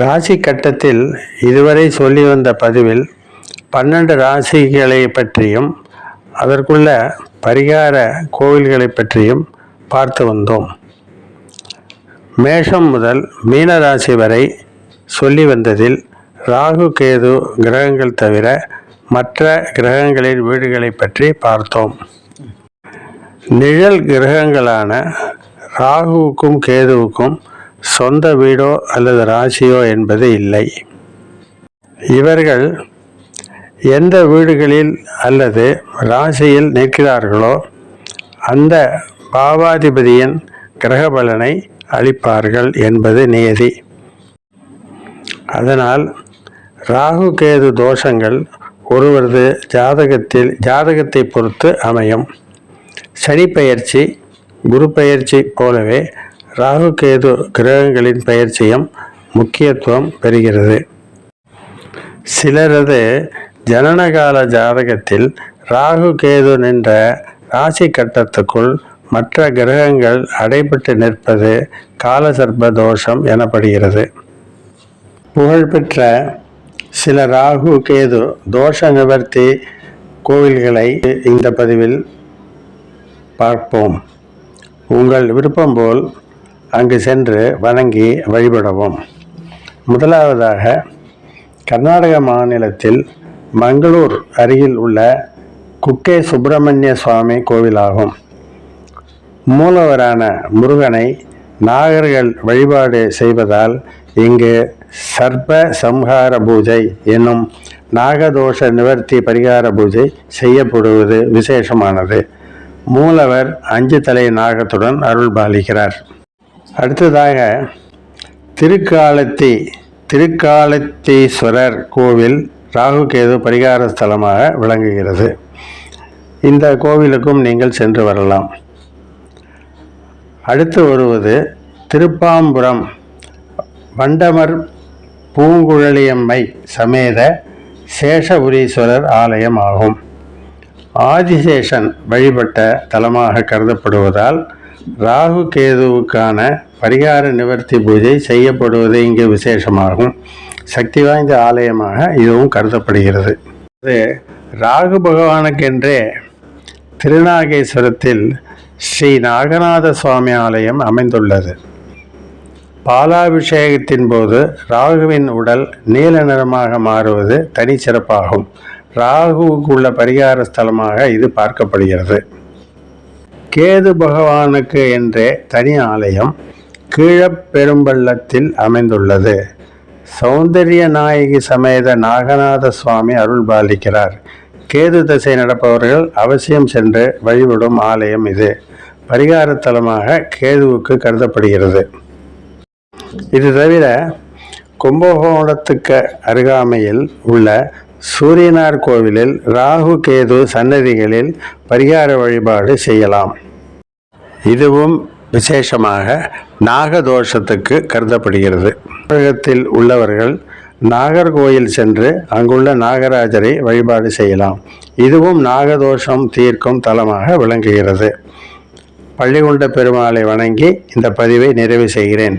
ராசி கட்டத்தில் இதுவரை சொல்லி வந்த பதிவில் பன்னெண்டு ராசிகளை பற்றியும் அதற்குள்ள பரிகார கோவில்களை பற்றியும் பார்த்து வந்தோம். மேஷம் முதல் மீன ராசி வரை சொல்லி வந்ததில் ராகு கேது கிரகங்கள் தவிர மற்ற கிரகங்களின் வீடுகளை பற்றி பார்த்தோம். நிழல் கிரகங்களான ராகுவுக்கும் கேதுவுக்கும் சொந்த வீடோ அல்லது ராசியோ என்பது இல்லை. இவர்கள் எந்த வீடுகளில் அல்லது ராசியில் நிற்கிறார்களோ அந்த பாவாதிபதியின் கிரக பலனை அளிப்பார்கள் என்பது நியதி. அதனால் ராகு கேது தோஷங்கள் ஒருவரது ஜாதகத்தில் ஜாதகத்தை பொறுத்து அமையும். சனி பயிற்சி குரு பயிற்சி போலவே ராகு கேது கிரகங்களின் பயிற்சியும் முக்கியத்துவம் பெறுகிறது. சிலரது ஜனனகால ஜாதகத்தில் ராகு கேது நின்ற ராசி கட்டத்துக்குள் மற்ற கிரகங்கள் அடைபட்டு நிற்பது காலசர்ப தோஷம் எனப்படுகிறது. புகழ்பெற்ற சில ராகு கேது தோஷ நிவர்த்தி கோவில்களை இந்த பதிவில் பார்ப்போம். உங்கள் விருப்பம் போல் அங்கு சென்று வணங்கி வழிபடவும். முதலாவதாக கர்நாடக மாநிலத்தில் மங்களூர் அருகில் உள்ள குக்கே சுப்பிரமணிய சுவாமி கோவிலாகும். மூலவரான முருகனை நாகர்கள் வழிபாடு செய்வதால் இங்கு சர்ப சம்ஹார பூஜை என்னும் நாகதோஷ நிவர்த்தி பரிகார பூஜை செய்யப்படுவது விசேஷமானது. மூலவர் அஞ்சு தலை நாகத்துடன் அருள் பாலிக்கிறார். அடுத்ததாக திருக்காலத்தி திருக்காலத்தீஸ்வரர் கோவில் ராகுகேது பரிகார ஸ்தலமாக விளங்குகிறது. இந்த கோவிலுக்கும் நீங்கள் சென்று வரலாம். அடுத்து வருவது திருப்பாம்புரம் வண்டமர் பூங்குழலியம்மை சமேத சேஷபுரீஸ்வரர் ஆலயம் ஆகும். ஆதிசேஷன் வழிபட்ட தலமாக கருதப்படுவதால் ராகு கேதுவுக்கான பரிகார நிவர்த்தி பூஜை செய்யப்படுவது இங்கு விசேஷமாகும். சக்தி வாய்ந்த ஆலயமாக இதுவும் கருதப்படுகிறது. இது ராகு பகவானுக்கென்றே திருநாகேஸ்வரத்தில் ஸ்ரீ நாகநாத சுவாமி ஆலயம் அமைந்துள்ளது. பாலாபிஷேகத்தின் போது ராகுவின் உடல் நீல நிறமாக மாறுவது தனிச்சிறப்பாகும். ராகுவுக்கு உள்ள பரிகார ஸ்தலமாக இது பார்க்கப்படுகிறது. கேது பகவானுக்கு என்றே தனி ஆலயம் கீழப்பெரும்பள்ளத்தில் அமைந்துள்ளது. சௌந்தரிய நாயகி சமேத நாகநாத சுவாமி அருள் பாலிக்கிறார். கேது திசை நடப்பவர்கள் அவசியம் சென்று வழிபடும் ஆலயம் இது. பரிகாரத்தலமாக கேதுவுக்கு கருதப்படுகிறது. இது தவிர கும்பகோணத்துக்கு அருகாமையில் உள்ள சூரியனார் கோவிலில் ராகு கேது சன்னதிகளில் பரிகார வழிபாடு செய்யலாம். இதுவும் விசேஷமாக நாகதோஷத்துக்கு கருதப்படுகிறது. தமிழகத்தில் உள்ளவர்கள் நாகர்கோயில் சென்று அங்குள்ள நாகராஜரை வழிபாடு செய்யலாம். இதுவும் நாகதோஷம் தீர்க்கும் தலமாக விளங்குகிறது. பள்ளிகொண்ட பெருமாளை வணங்கி இந்த பதிவை நிறைவு செய்கிறேன்.